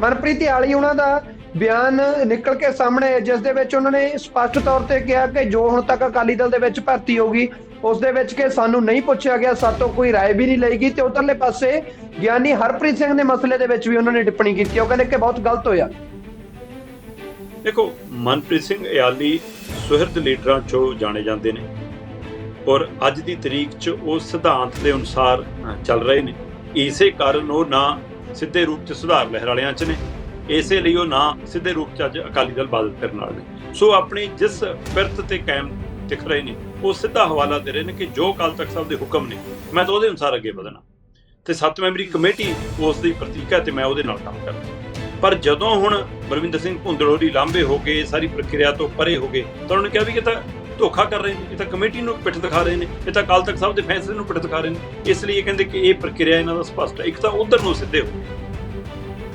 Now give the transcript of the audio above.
ਮਨਪ੍ਰੀਤ ਆਲੀ ਉਹਨਾਂ ਦਾ ਬਿਆਨ ਨਿਕਲ ਕੇ ਸਾਹਮਣੇ ਆਇਆ, ਜਿਸ ਦੇ ਵਿੱਚ ਉਹਨਾਂ ਨੇ ਸਪਸ਼ਟ ਤੌਰ ਤੇ ਕਿਹਾ ਕਿ ਜੋ ਹੁਣ ਤੱਕ ਅਕਾਲੀ ਦਲ ਦੇ ਵਿੱਚ ਭਰਤੀ ਹੋਗੀ ਉਸ ਦੇ ਵਿੱਚ ਕਿ ਸਾਨੂੰ ਨਹੀਂ ਪੁੱਛਿਆ ਗਿਆ ਸਾਤੋਂ ਕੋਈ رائے ਵੀ ਨਹੀਂ ਲਈ ਗਈ ਤੇ ਉਧਰਲੇ ਪਾਸੇ ਗਿਆਨੀ ਹਰਪ੍ਰੀਤ ਸਿੰਘ ਦੇ ਮਸਲੇ ਦੇ ਵਿੱਚ ਵੀ ਉਹਨਾਂ ਨੇ ਟਿੱਪਣੀ ਕੀਤੀ ਉਹ ਕਹਿੰਦੇ ਕਿ ਬਹੁਤ ਗਲਤ ਹੋਇਆ ਦੇਖੋ ਮਨਪ੍ਰੀਤ ਸਿੰਘ ਇਆਲੀ ਸੁਹਿਰਦ ਲੀਡਰਾਂ ਚੋਂ ਜਾਣੇ ਜਾਂਦੇ ਨੇ ਔਰ ਅੱਜ ਦੀ ਤਰੀਕ 'ਚ ਉਹ ਸਿਧਾਂਤ ਦੇ ਅਨੁਸਾਰ ਅ, ਚੱਲ ਰਹੇ ਨੇ ਇਸੇ ਕਾਰਨ ਉਹ ਨਾ ਸਿੱਧੇ ਰੂਪ 'ਚ ਸੁਧਾਰ ਲਹਿਰ ਵਾਲਿਆਂ 'ਚ ਨੇ। ਇਸੇ ਲਈ ਉਹ ਨਾ ਸਿੱਧੇ ਰੂਪ 'ਚ ਅੱਜ ਅਕਾਲੀ ਦਲ ਬਾਦਲ ਫਿਰ ਨਾਲ ਨੇ। ਸੋ ਆਪਣੀ ਜਿਸ ਫਿਰਤ ਤੇ ਕਾਇਮ ਦਿਖ ਰਹੇ ਨੇ, ਉਹ ਸਿੱਧਾ ਹਵਾਲਾ ਦੇ ਰਹੇ ਨੇ ਕਿ ਜੋ ਅਕਾਲ ਤਖਤ ਸਾਹਿਬ ਦੇ ਹੁਕਮ ਨੇ, ਮੈਂ ਤਾਂ ਉਹਦੇ ਅਨੁਸਾਰ ਅੱਗੇ ਵਧਣਾ। ਤੇ ਸੱਤ ਮੈਂਬਰੀ ਕਮੇਟੀ ਉਸ ਦੀ ਪ੍ਰਤੀਕ ਹੈ ਤੇ ਮੈਂ ਉਹਦੇ ਨਾਲ ਕੰਮ ਕਰਦਾ। ਪਰ ਜਦੋਂ ਹੁਣ ਬਲਵਿੰਦਰ ਸਿੰਘ ਭੁੰਦੜੋਰੀ ਲਾਂਬੇ ਹੋ ਗਏ, ਸਾਰੀ ਪ੍ਰਕਿਰਿਆ ਤੋਂ ਪਰੇ ਹੋ ਗਏ, ਤਾਂ ਉਹਨਾਂ ਨੇ ਕਿਹਾ ਵੀ ਇਹ ਤਾਂ ਧੋਖਾ ਕਰ ਰਹੇ ਨੇ, ਇਹ ਤਾਂ ਕਮੇਟੀ ਨੂੰ ਪਿੱਠ ਦਿਖਾ ਰਹੇ ਨੇ, ਇਹ ਤਾਂ ਅਕਾਲ ਤਖਤ ਸਾਹਿਬ ਦੇ ਫੈਸਲੇ ਨੂੰ ਪਿੱਠ ਦਿਖਾ ਰਹੇ ਨੇ। ਇਸ ਲਈ ਇਹ ਕਹਿੰਦੇ ਕਿ ਇਹ ਪ੍ਰਕਿਰਿਆ ਇਹਨਾਂ ਦਾ ਸਪਸ਼ਟ ਹੈ। ਇੱਕ ਤਾਂ ਉਧਰ ਨੂੰ ਸਿੱਧੇ ਹੋ।